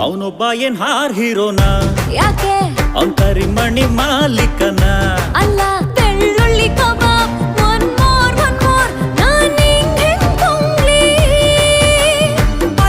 ಅವನೊಬ್ಬ ಏನ್ ಹಾರ್ ಹೀರೋನ? ಯಾಕೆ? ಅವನ್ ಕರಿಮಣಿ ಮಾಲೀಕನ? ಅಲ್ಲ.